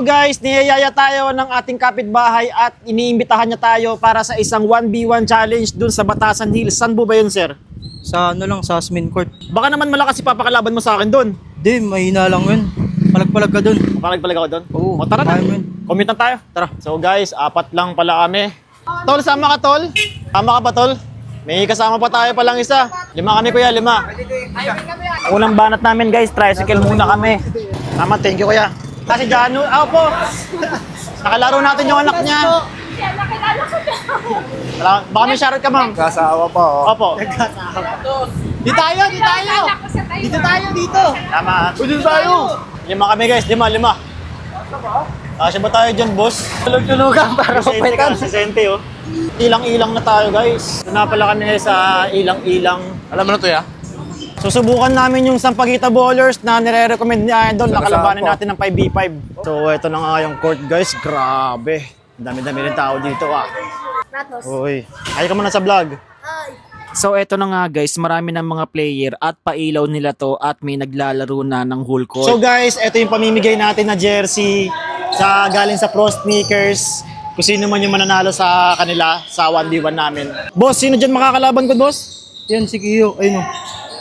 So guys, niyayaya tayo ng ating kapitbahay at iniimbitahan niya tayo para sa isang 1v1 challenge dun sa Batasan Hills. Saan po ba yun, sir? Sa ano lang, sa Asmin Court. Baka naman malakas si papakalaban mo sa akin dun. Di, mahina lang yun. Palag-palag ka dun. Papalag-palag ako dun. Oo, O tara na. Commute na tayo. Tara. So guys, apat lang pala kami. Tol, sama ka tol? Sama ka ba tol? May kasama pa tayo palang isa. Lima kami kuya, lima. Unang banat namin guys, tricycle muna kami. Tama, thank you kuya. Kasi Jano, ako po. Nakalaro natin yung anak niya. Wala- Baka may shoutout ka ma'am. Kasawa pa, oh. Opo. Di tayo, di tayo. Dito tayo, dito. Tama. Dito tayo! Lima kami guys, lima, lima. Kasi ba tayo dyan, boss? Tulog-tulugan para mapitan. ka, sisente oh. Ilang-ilang na tayo guys. Doon na pala kami ngayon sa ilang-ilang. Alam mo na to, ya? Susubukan namin yung Sampaguita Ballers na nire-recommend ni Idol na Sa kalabanin Kasapo. natin ng 5v5. So ito na nga yung court guys. Grabe. Ang dami-dami rin tao dito ah. Uy. Ay ka muna sa vlog. So eto na nga guys, marami ng mga player at pailaw nila to at may naglalaro na ng whole court. So guys, eto yung pamimigay natin na jersey sa galing sa Pro Sneakers. Kung sino man yung mananalo sa kanila sa 1v1 namin. Boss, sino dyan makakalaban ko, boss? Yan, si Kiyo. Ayun o.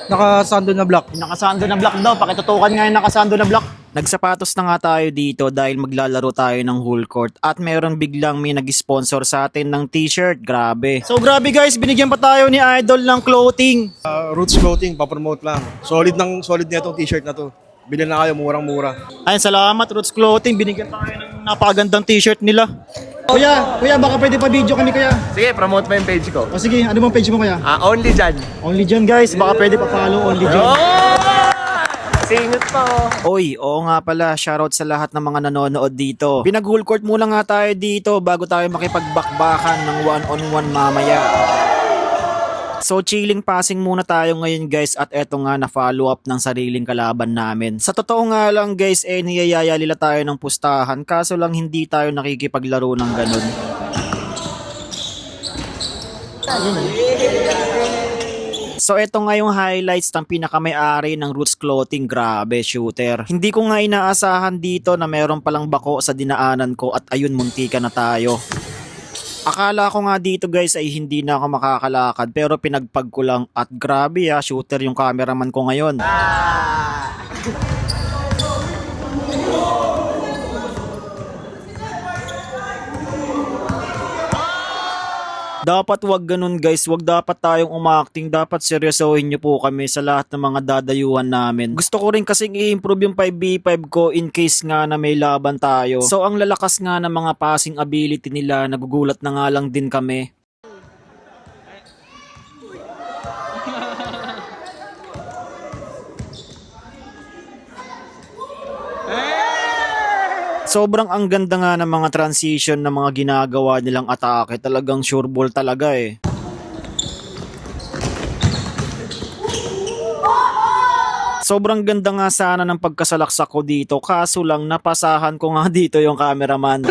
Nakasando na block. Nakasando na block daw. Pakitutukan nga yung nakasando na block. Nagsapatos na nga tayo dito dahil maglalaro tayo ng whole court at meron biglang may nag-sponsor sa atin ng t-shirt. Grabe. So grabe guys, binigyan pa tayo ni Idol ng clothing. Uh, roots clothing, papromote lang. Solid ng solid na itong t-shirt na to. Bilhin na kayo, murang-mura. Ayun, salamat Roots Clothing. Binigyan tayo ng napakagandang t-shirt nila. Kuya, kuya, baka pwede pa video kami kuya. Sige, promote mo yung page ko. O sige, ano bang page mo kuya? Ah, only dyan. Only John guys, baka pwede pa follow Only John. Singot pa oh. Oy, oo nga pala, shoutout sa lahat ng mga nanonood dito. Pinag-whole court muna nga tayo dito bago tayo makipagbakbakan ng one-on-one mamaya. So chilling passing muna tayo ngayon guys at eto nga na follow up ng sariling kalaban namin. Sa totoo nga lang guys eh niyayaya nila tayo ng pustahan kaso lang hindi tayo nakikipaglaro ng ganun. So eto nga yung highlights ng pinakamay-ari ng Roots Clothing. Grabe, shooter. Hindi ko nga inaasahan dito na meron palang bako sa dinaanan ko at ayun, muntika na tayo. Akala ko nga dito guys ay hindi na ako makakalakad pero pinagpag ko lang at grabe ah, shooter yung cameraman ko ngayon. Dapat wag ganun guys, wag dapat tayong umakting, dapat seryosohin niyo po kami sa lahat ng mga dadayuhan namin. Gusto ko rin kasing i-improve yung 5v5 ko in case nga na may laban tayo. So ang lalakas nga ng mga passing ability nila, nagugulat na nga lang din kami. Sobrang ang ganda nga ng mga transition ng mga ginagawa nilang atake. Talagang sure ball talaga eh. Sobrang ganda nga sana ng pagkasalaksak ko dito kaso lang napasahan ko nga dito yung cameraman.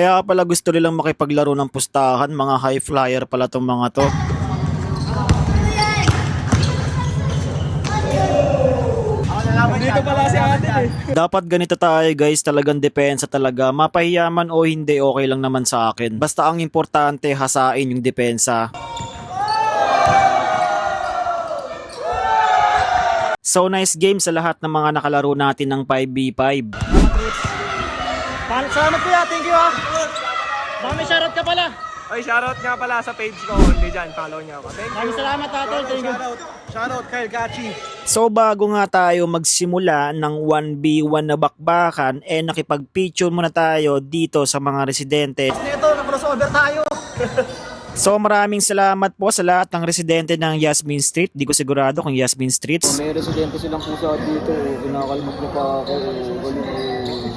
Kaya pala gusto nilang makipaglaro ng pustahan, mga high flyer pala tong mga to. Dito pala si ate eh. Dapat ganito tayo guys, talagang depensa talaga. Mapahiyaman o hindi, okay lang naman sa akin. Basta ang importante, hasain yung depensa. So nice game sa lahat ng mga nakalaro natin ng 5v5. Salamat kuya, thank you ah. May shoutout ka pala. Oy, shoutout nga pala sa page ko. Only dyan. Follow niyo ako. Thank you. Maraming salamat tatol, thank you. Shoutout, shoutout Kyle Gachi. So bago nga tayo magsimula ng 1v1 na bakbakan, eh nakipag-picture muna tayo dito sa mga residente. Ito, na-crossover tayo. So maraming salamat po sa lahat ng residente ng Yasmin Street. Di ko sigurado kung Yasmin Street. May residente silang pusa dito. Kinakalmot niyo pa ako.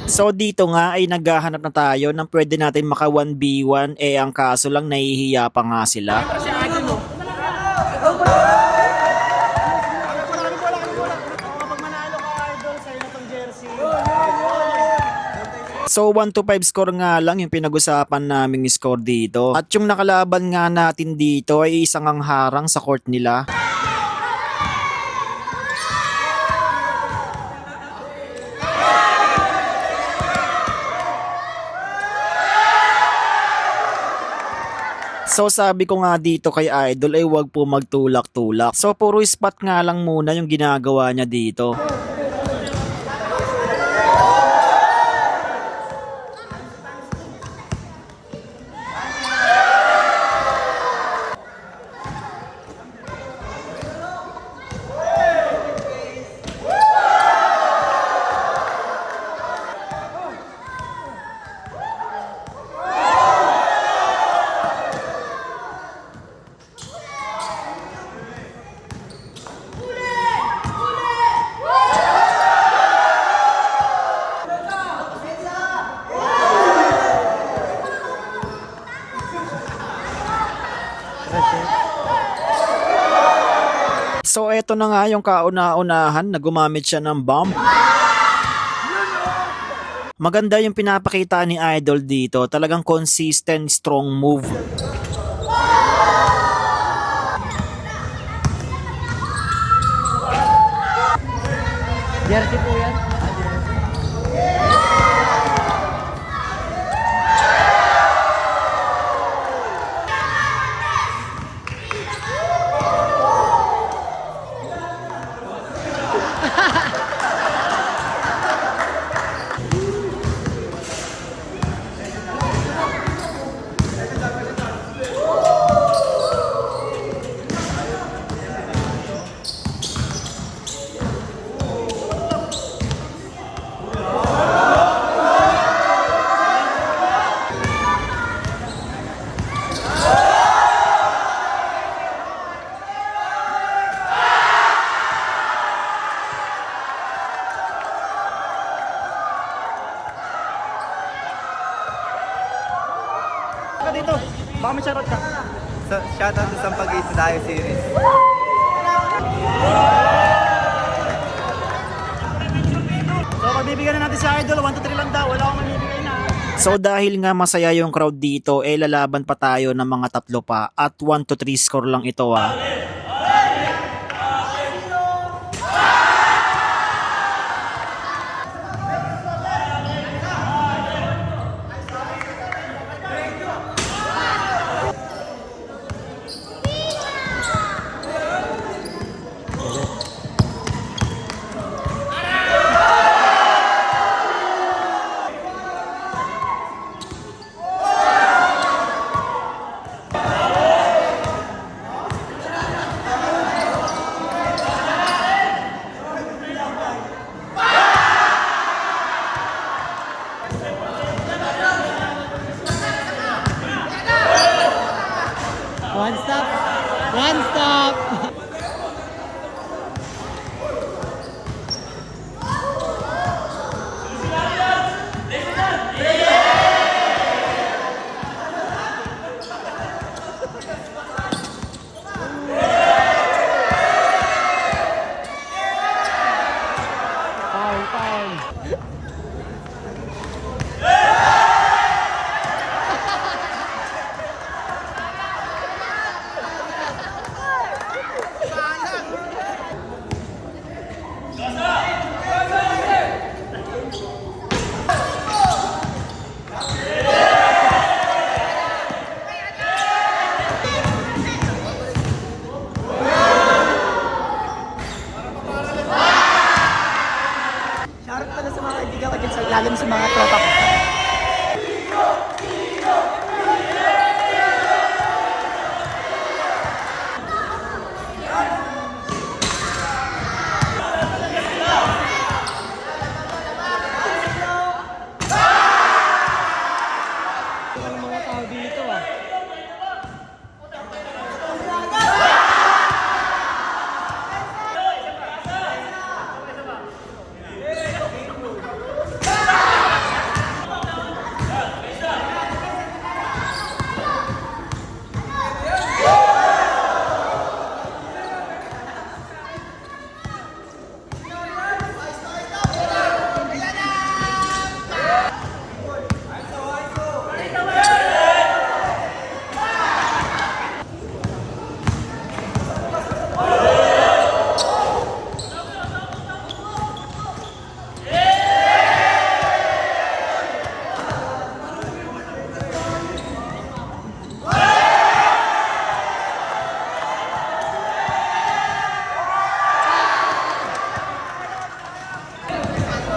So dito nga ay naghahanap na tayo ng pwede natin maka 1v1 eh ang kaso lang nahihiya pa nga sila. So 1 to 5 score nga lang yung pinag-usapan naming score dito. At yung nakalaban nga natin dito ay isang ang harang sa court nila. So sabi ko nga dito kay Idol ay wag po magtulak-tulak. So puro spot nga lang muna yung ginagawa niya dito. Eto na nga yung kauna-unahan na gumamit siya ng bomb. Maganda yung pinapakita ni Idol dito. Talagang consistent, strong move. Jersey po yan. Ka dito. Baka may charot ka. So, shoutout sa Sampagay sa Dayo Series. So magbibigyan na natin si Idol. 1 to 3 lang daw. Wala akong mamibigay na. So dahil nga masaya yung crowd dito, eh lalaban pa tayo ng mga tatlo pa at 1 to 3 score lang ito ah.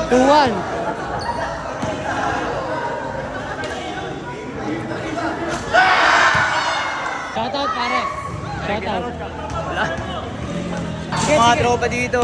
2-1. Shoutout pare. Shoutout. Mga tropa dito.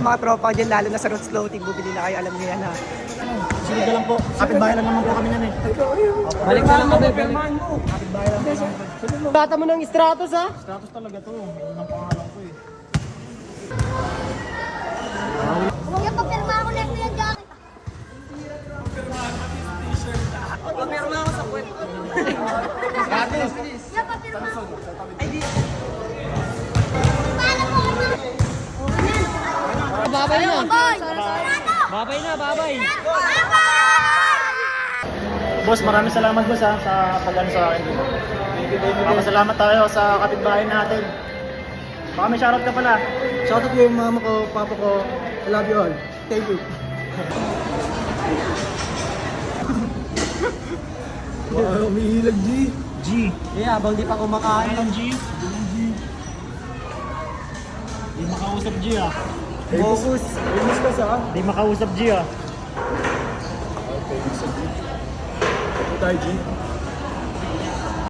Sa mga tropa ko dyan, lalo na sa Roots Floating. Bumili na kayo, alam niyo yan ha. Sunod na lang po. Kapit-bahay lang naman po kami yan eh. Balik na lang kami, balik. Bata mo ng stratos ha? Status talaga to. Yun ang pangalan maraming salamat boss ha, sa pag sa akin. Papasalamat tayo sa kapitbahay natin. Baka may shoutout ka pala. Shoutout ko yung mama ko, papa ko. I love you all. Thank you. Wow, umihilag G. G. Eh, habang di pa kumakain. Anong G? Di makausap G ah. Focus. Famous ka sa? Di makausap G ah. Tayo G.